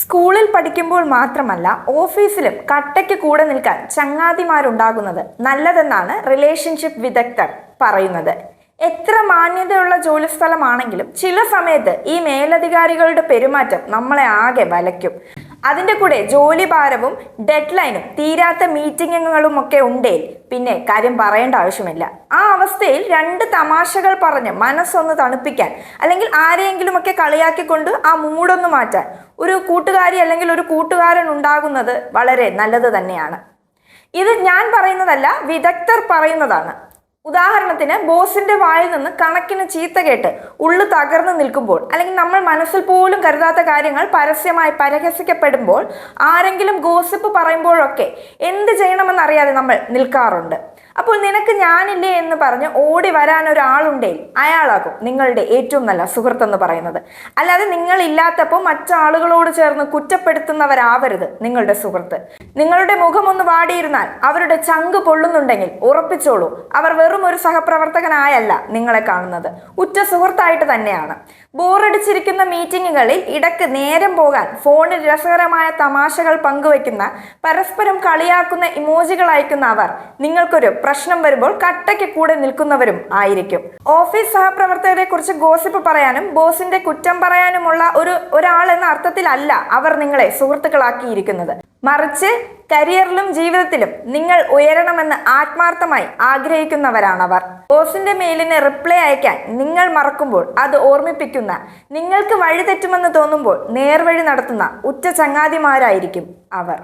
സ്കൂളിൽ പഠിക്കുമ്പോൾ മാത്രമല്ല ഓഫീസിലും കട്ടയ്ക്ക് കൂടെ നിൽക്കാൻ ചങ്ങാതിമാരുണ്ടാകുന്നത് നല്ലതെന്നാണ് റിലേഷൻഷിപ്പ് വിദഗ്ധർ പറയുന്നത്. എത്ര മാന്യതയുള്ള ജോലിസ്ഥലമാണെങ്കിലും ചില സമയത്ത് ഈ മേലധികാരികളുടെ പെരുമാറ്റം നമ്മളെ ആകെ വലയ്ക്കും. അതിന്റെ കൂടെ ജോലി ഭാരവും ഡെഡ് ലൈനും തീരാത്ത മീറ്റിങ്ങുകളും ഒക്കെ ഉണ്ടേൽ പിന്നെ കാര്യം പറയേണ്ട ആവശ്യമില്ല. ആ അവസ്ഥയിൽ രണ്ട് തമാശകൾ പറഞ്ഞ് മനസ്സൊന്ന് തണുപ്പിക്കാൻ അല്ലെങ്കിൽ ആരെയെങ്കിലുമൊക്കെ കളിയാക്കിക്കൊണ്ട് ആ മൂടൊന്ന് മാറ്റാൻ ഒരു കൂട്ടുകാരി അല്ലെങ്കിൽ ഒരു കൂട്ടുകാരൻ ഉണ്ടാകുന്നത് വളരെ നല്ലത് തന്നെയാണ്. ഇത് ഞാൻ പറയുന്നതല്ല വിദഗ്ധർ പറയുന്നതാണ്. ഉദാഹരണത്തിന് ബോസിന്റെ വായിൽ നിന്ന് കണക്കിന് ചീത്ത കേട്ട് ഉള്ളു തകർന്നു നിൽക്കുമ്പോൾ അല്ലെങ്കിൽ നമ്മൾ മനസ്സിൽ പോലും കരുതാത്ത കാര്യങ്ങൾ പരസ്യമായി പരിഹസിക്കപ്പെടുമ്പോൾ ആരെങ്കിലും ഗോസിപ്പ് പറയുമ്പോഴൊക്കെ എന്ത് ചെയ്യണമെന്നറിയാതെ നമ്മൾ നിൽക്കാറുണ്ട്. അപ്പോൾ നിനക്ക് ഞാനില്ലേ എന്ന് പറഞ്ഞ് ഓടി വരാൻ ഒരാളുണ്ടേ അയാളാകും നിങ്ങളുടെ ഏറ്റവും നല്ല സുഹൃത്തെന്ന് പറയുന്നത്. അല്ലാതെ നിങ്ങൾ ഇല്ലാത്തപ്പോൾ മറ്റാളുകളോട് ചേർന്ന് കുറ്റപ്പെടുത്തുന്നവരാവരുത് നിങ്ങളുടെ സുഹൃത്ത്. നിങ്ങളുടെ മുഖമൊന്ന് വാടിയിരുന്നാൽ അവരുടെ ചങ്ക് പൊള്ളുന്നുണ്ടെങ്കിൽ ഉറപ്പിച്ചോളൂ. അവർ വെറും ഒരു സഹപ്രവർത്തകനായല്ല നിങ്ങളെ കാണുന്നത്. ഉറ്റ സുഹൃത്തായിട്ട് തന്നെയാണ്. ബോറടിച്ചിരിക്കുന്ന മീറ്റിങ്ങുകളിൽ ഇടയ്ക്ക് നേരം പോകാൻ ഫോണിൽ രസകരമായ തമാശകൾ പങ്കുവെക്കുന്ന പരസ്പരം കളിയാക്കുന്ന ഇമോജികൾ അയക്കുന്ന അവർ നിങ്ങൾക്കൊരു പ്രശ്നം വരുമ്പോൾ കട്ടയ്ക്ക് കൂടെ നിൽക്കുന്നവരും ആയിരിക്കും. ഓഫീസ് സഹപ്രവർത്തകരെ കുറിച്ച് ഗോസിപ്പ് പറയാനും ബോസിന്റെ കുറ്റം പറയാനുമുള്ള ഒരു ഒരാൾ എന്ന അർത്ഥത്തിലല്ല അവർ നിങ്ങളെ സുഹൃത്തുക്കളാക്കിയിരിക്കുന്നത്. മറിച്ച് കരിയറിലും ജീവിതത്തിലും നിങ്ങൾ ഉയരണമെന്ന് ആത്മാർത്ഥമായി ആഗ്രഹിക്കുന്നവരാണവർ ബോസിന്റെ മെയിലിന് റിപ്ലൈ അയക്കാൻ നിങ്ങൾ മറക്കുമ്പോൾ അത് ഓർമ്മിപ്പിക്കുന്ന നിങ്ങൾക്ക് വഴിതെറ്റുമെന്ന് തോന്നുമ്പോൾ നേർവഴി നടത്തുന്ന ഉറ്റ ചങ്ങാതിമാരായിരിക്കും അവർ.